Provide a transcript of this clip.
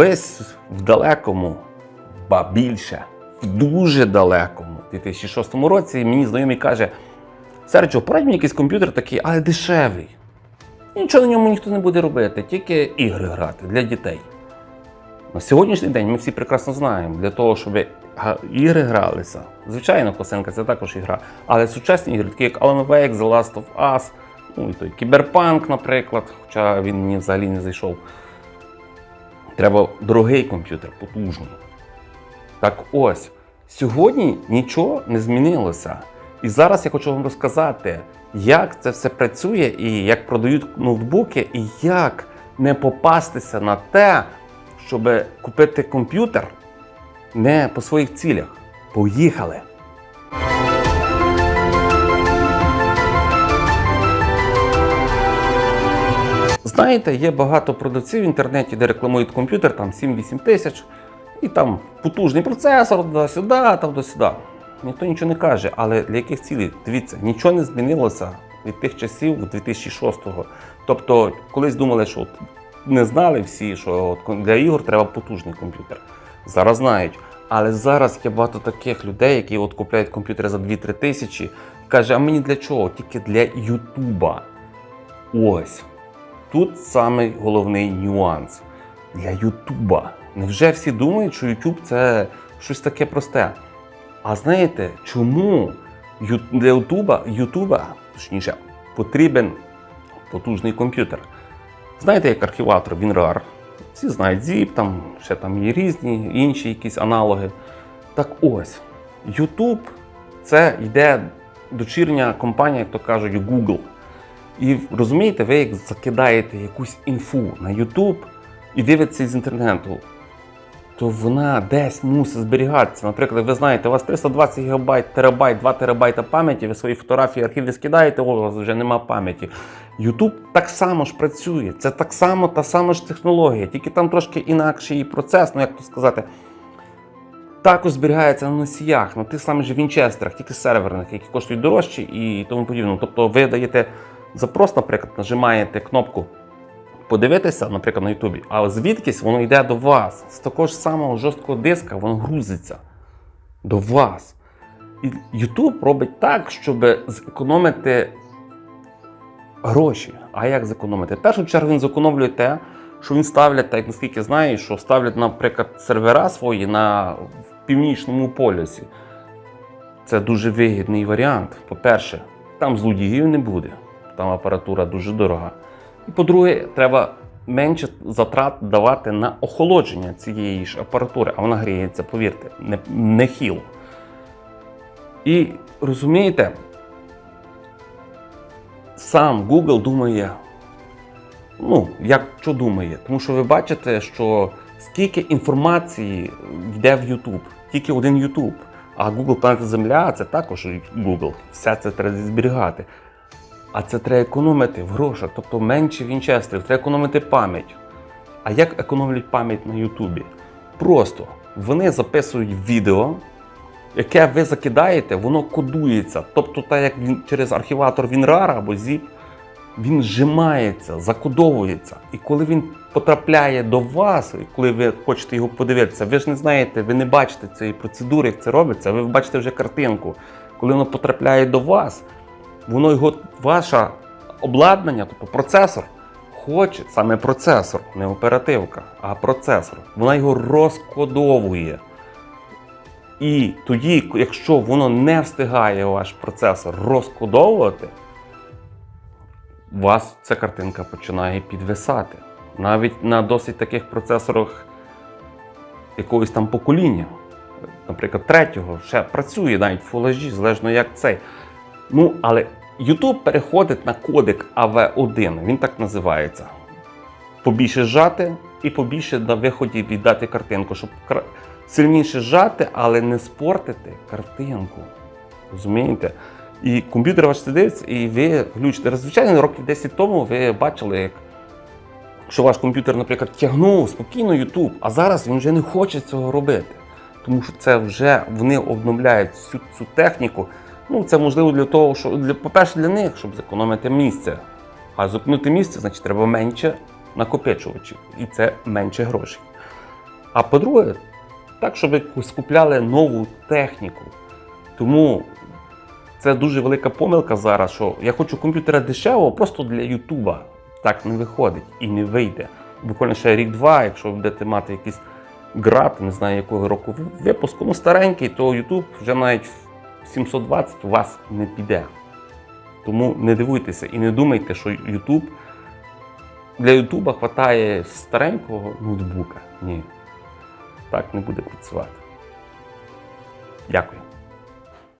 Колись в далекому, ба більше, в дуже далекому 2006 році мені знайомий каже: Серджо, порадь мені якийсь комп'ютер такий, але дешевий. Нічого на ньому ніхто не буде робити, тільки ігри грати для дітей. На сьогоднішній день ми всі прекрасно знаємо, для того, щоб ігри гралися. Звичайно, косинка це також ігра. Але сучасні ігри, такі як Alan Wake, The Last of Us, ну і той Кіберпанк, наприклад, хоча він мені взагалі не зайшов. Треба дорогий комп'ютер, потужний. Так ось, сьогодні нічого не змінилося. І зараз я хочу вам розказати, як це все працює, і як продають ноутбуки, і як не попастися на те, щоб купити комп'ютер не по своїх цілях. Поїхали! Знаєте, є багато продавців в інтернеті, де рекламують комп'ютер, там 7-8 тисяч, і там потужний процесор, туди-сюди, там до сюди. Ніхто нічого не каже, але для яких цілей? Дивіться, нічого не змінилося від тих часів 2006-го. Тобто, колись думали, що от не знали всі, що от для ігор треба потужний комп'ютер. Зараз знають. Але зараз є багато таких людей, які от купляють комп'ютери за 2-3 тисячі. Каже, а мені для чого? Тільки для Ютуба. Ось. Тут самий головний нюанс для Ютуба. Невже всі думають, що Ютуб це щось таке просте? А знаєте, чому для Ютуба, Ютуба, точніше, потрібен потужний комп'ютер? Знаєте, як архіватор WinRAR? Всі знають ZIP, там ще там є різні інші якісь аналоги. Так ось, YouTube це йде дочірня компанія, як то кажуть, Google. І розумієте, ви як закидаєте якусь інфу на YouTube і дивитеся з інтернету, то вона десь мусить зберігатися. Наприклад, ви знаєте, у вас 320 ГБ, терабайт, 2 терабайта пам'яті, ви свої фотографії, архіви скидаєте, у вас вже нема пам'яті. YouTube так само ж працює. Це так само та сама ж технологія, тільки там трошки інакший процес, ну як то сказати. Також зберігається на носіях, на тих самих же вінчестерах, тільки серверних, які коштують дорожче і тому подібне. Тобто ви даєте запрос, наприклад, нажимаєте кнопку подивитися, наприклад, на Ютубі, а звідкись воно йде до вас. З такого ж самого жорсткого диска воно грузиться до вас. І Ютуб робить так, щоб зекономити гроші. А як зекономити? В першу чергу він зекономлює те, що він ставлять, так наскільки знаю, що ставлять, наприклад, сервера свої на в північному полюсі. Це дуже вигідний варіант. По-перше, там злодіїв не буде, там апаратура дуже дорога. І по-друге, треба менше затрат давати на охолодження цієї ж апаратури, а вона гріється, повірте, не, не хіл. І розумієте, сам Google думає, ну, як що думає, тому що ви бачите, що скільки інформації йде в YouTube, тільки один YouTube. А Google Планета Земля це також Google. Все це треба зберігати. А це треба економити в грошах, тобто менше вінчестерів, треба економити пам'ять. А як економлять пам'ять на Ютубі? Просто вони записують відео, яке ви закидаєте, воно кодується. Тобто, так як він через архіватор WinRAR або ZIP, він зжимається, закодовується. І коли він потрапляє до вас, і коли ви хочете його подивитися, ви ж не знаєте, ви не бачите цієї процедури, як це робиться, ви бачите вже картинку. Коли воно потрапляє до вас, воно його, ваше обладнання, тобто процесор, хоче саме процесор, не оперативка, а процесор. Вона його розкодовує. І тоді, якщо воно не встигає ваш процесор розкодовувати, у вас ця картинка починає підвисати. Навіть на досить таких процесорах якогось там покоління, наприклад, третього, ще працює навіть в HD, залежно як цей. Ну, але YouTube переходить на кодек AV1, він так називається. Побільше зжати і побільше на виході віддати картинку, щоб сильніше зжати, але не спортити картинку. Розумієте? І комп'ютер ваш сидить, і ви глючите. Звичайно, років 10 тому ви бачили, як що ваш комп'ютер, наприклад, тягнув спокійно YouTube, а зараз він вже не хоче цього робити. Тому що це вже вони обновляють всю цю техніку. Ну, це можливо для того, що для, по-перше, для них, щоб зекономити місце. А зекономити місце, значить, треба менше накопичувачів, і це менше грошей. А по-друге, так, щоб скупляли нову техніку. Тому це дуже велика помилка зараз, що я хочу комп'ютера дешевого просто для Ютуба. Так не виходить і не вийде. Буквально ще рік-два, якщо будете мати якийсь град, не знаю якого року випуску, ну старенький, то Ютуб вже навіть 720 у вас не піде. Тому не дивуйтеся і не думайте, що Ютуб для Ютуба вистачає старенького ноутбука. Ні. Так не буде працювати. Дякую.